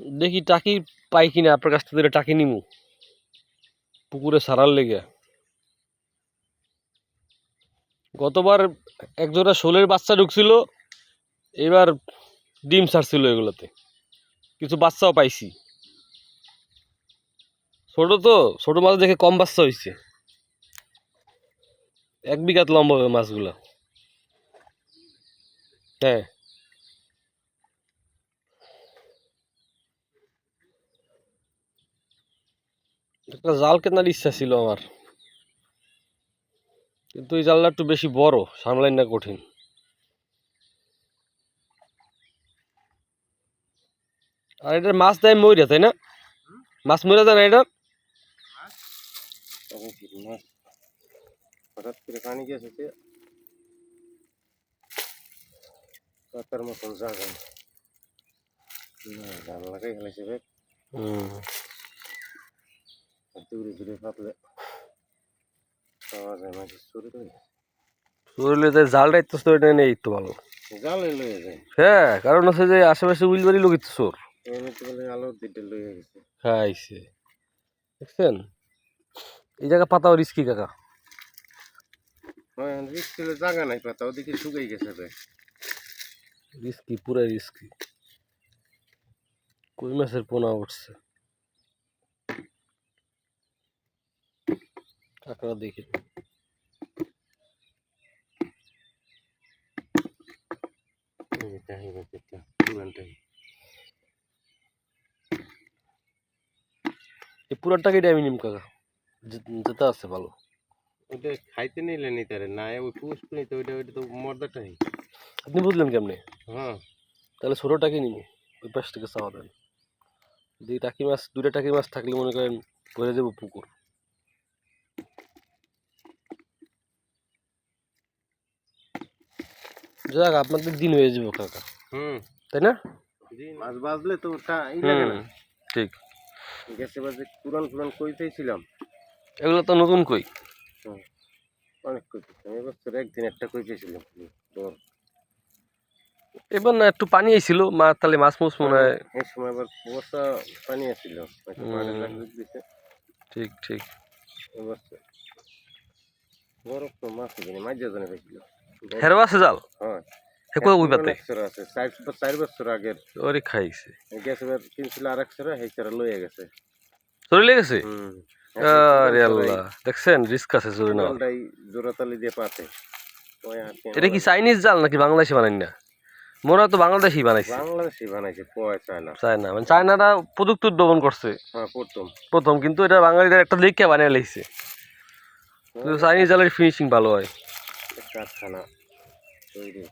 দেখি টাকি পাই কিনা, আপনার কাছ থেকে টাকি নিমু। পুকুরে সারার লেগে। গতবার একজোড়া শোলের বাচ্চা ঢুকছিল, এবার ডিম ছাড়ছিল এগুলোতে। কিছু বাচ্চাও পাইছি। ছোট তো, ছোট মাছ দেখে কম বাচ্চা হয়েছে এক বিঘাত লম্বা হবে মাছগুলা। হ্যাঁ। একটা জাল কেনার ইচ্ছা ছিল আমার। কিন্তু এই জালটা একটু বেশি বড় সামলাই না কঠিন। আর এটার মাছ দেয় ময়রা তাই না? মাছ ময়রা দেয় না মাছ হঠাৎ করে পানি গেছে যে মতন জায়গা না জাল লাগাই বেগ হুম। দূরে দূরে পাতলে পাওয়া যায় চুরি করে ইত্যাস তো এটা নেই তো ভালো। জালে লয়ে যায়। হ্যাঁ কারণ হচ্ছে যে আশেপাশে উইলবাড়ি লোক তো চোর। এমনিতে আলো দিতে লয়ে গেছে। হ্যাঁ দেখছেন? এই জায়গা পাতাও রিস্কি কাকা। হয় জায়গা নাই পাতা ওদিকে শুকাই গেছে রিস্কি পুরাই রিস্কি কই মাছের পোনা উঠছে? কাঁকড়া দেখি টাহি বেগটা পুরানটাই এই পুরাটাকে আমি নিম কাকা। যেটা আছে ভালো। ওটা খাইতে নিলে নিতে রে না ওই পুষ নিতে ওইটা ওইটা তো মর্দাটাই আপনি বুঝলেন কেমনে? হ্যাঁ। তাহলে ছোটোটাকে নিব ওই পাশ থেকে চাওয়া দেন। দুই টাকি মাছ দুইটা টাকি মাছ থাকলে মনে করেন ভরে দেবো পুকুর। যাক আপনাদের দিন হয়ে যাব কাকা। হুম। তাই না? মাছ বাজলে তো ই লাগে না। ঠিক। গেছে বাজে পুরান পুরান কইতেছিলাম এগুলো তো নতুন কই? অনেক কইতেছিলাম এবছর একদিন একটা কই তোর? এবার না একটু পানি আইছিল মা তাহলে মাছ মুছ মনে হয়। এই সময় আবার বর্ষা পানি আসছিল ঠিক ঠিক। এবছর বরফ তো মাছ কিনে মাছ জানে পেয়েছিল হেরো আছে জাল? হ্যাঁ। বছর আছে চার চার বছর ওরে খাইছে। গেছে এবার কিনছিল আর এক সেরা সেই সেরা লয়ে গেছে? চলে আরে আল্লাহ। দেখছেন রিস্ক আছে জোরে না জলটাই দিয়ে পাতে। এটা কি চাইনিজ জাল নাকি বাংলাদেশি বানাই না? মোরা তো বাংলাদেশি বানাইছে। বাংলাদেশি বানাইছে পয় চায় না চায়না মানে চায়নারা প্রযুক্তি উদ্ভাবন করছে। হ্যাঁ প্রথম। প্রথম কিন্তু এটা বাঙালিদের একটা লিখে বানিয়ে লাইছে কিন্তু চাইনিজ জালের ফিনিশিং ভালো হয়। কারখানা তৈরি।